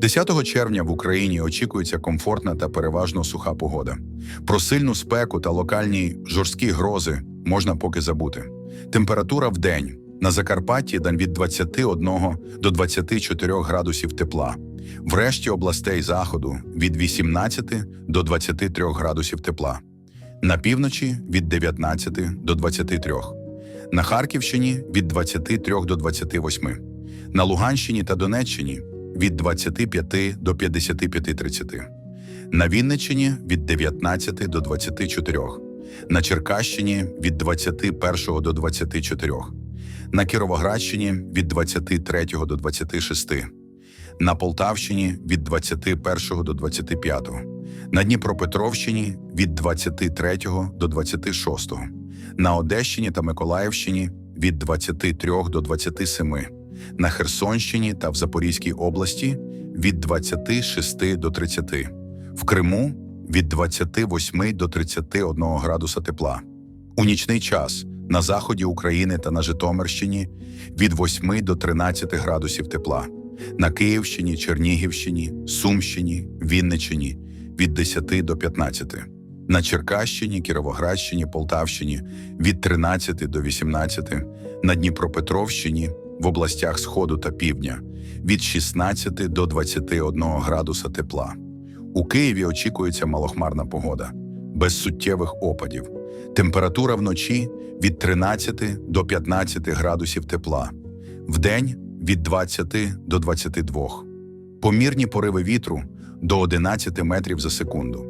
10 червня в Україні очікується комфортна та переважно суха погода. Про сильну спеку та локальні жорсткі грози можна поки забути. Температура в день на Закарпатті від 21 до 24 градусів тепла. В решті областей заходу від 18 до 23 градусів тепла. На півночі від 19 до 23. На Харківщині від 23 до 28. На Луганщині та Донеччині від 25 до 55-30. На Вінниччині від 19 до 24. На Черкащині від 21 до 24. На Кіровоградщині від 23 до 26. На Полтавщині від 21 до 25. На Дніпропетровщині від 23 до 26. На Одещині та Миколаївщині від 23 до 27. На Херсонщині та в Запорізькій області від 26 до 30. В Криму від 28 до 31 градуса тепла. У нічний час на заході України та на Житомирщині від 8 до 13 градусів тепла. На Київщині, Чернігівщині, Сумщині, Вінниччині від 10 до 15. На Черкащині, Кіровоградщині, Полтавщині від 13 до 18. На Дніпропетровщині в областях Сходу та Півдня від 16 до 21 градуса тепла. У Києві очікується малохмарна погода, без суттєвих опадів. Температура вночі від 13 до 15 градусів тепла, вдень від 20 до 22. Помірні пориви вітру до 11 метрів за секунду.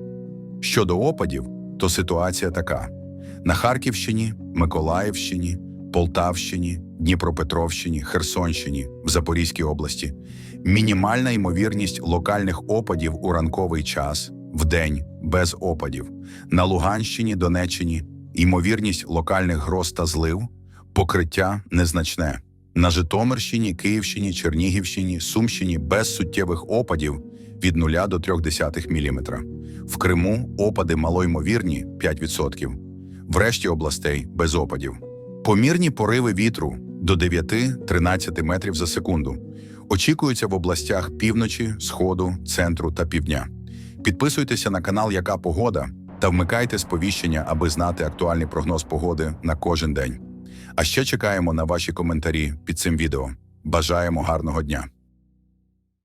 Щодо опадів, то ситуація така: на Харківщині, Миколаївщині, Полтавщині, Дніпропетровщині, Херсонщині, в Запорізькій області мінімальна ймовірність локальних опадів у ранковий час, вдень без опадів. На Луганщині, Донеччині ймовірність локальних гроз та злив, покриття незначне. На Житомирщині, Київщині, Чернігівщині, Сумщині без суттєвих опадів від 0 до 0,3 мм. В Криму опади малоймовірні 5%. В решті областей без опадів. Помірні пориви вітру до 9-13 метрів за секунду. Очікуються в областях півночі, сходу, центру та півдня. Підписуйтеся на канал Яка Погода та вмикайте сповіщення, аби знати актуальний прогноз погоди на кожен день. А ще чекаємо на ваші коментарі під цим відео. Бажаємо гарного дня!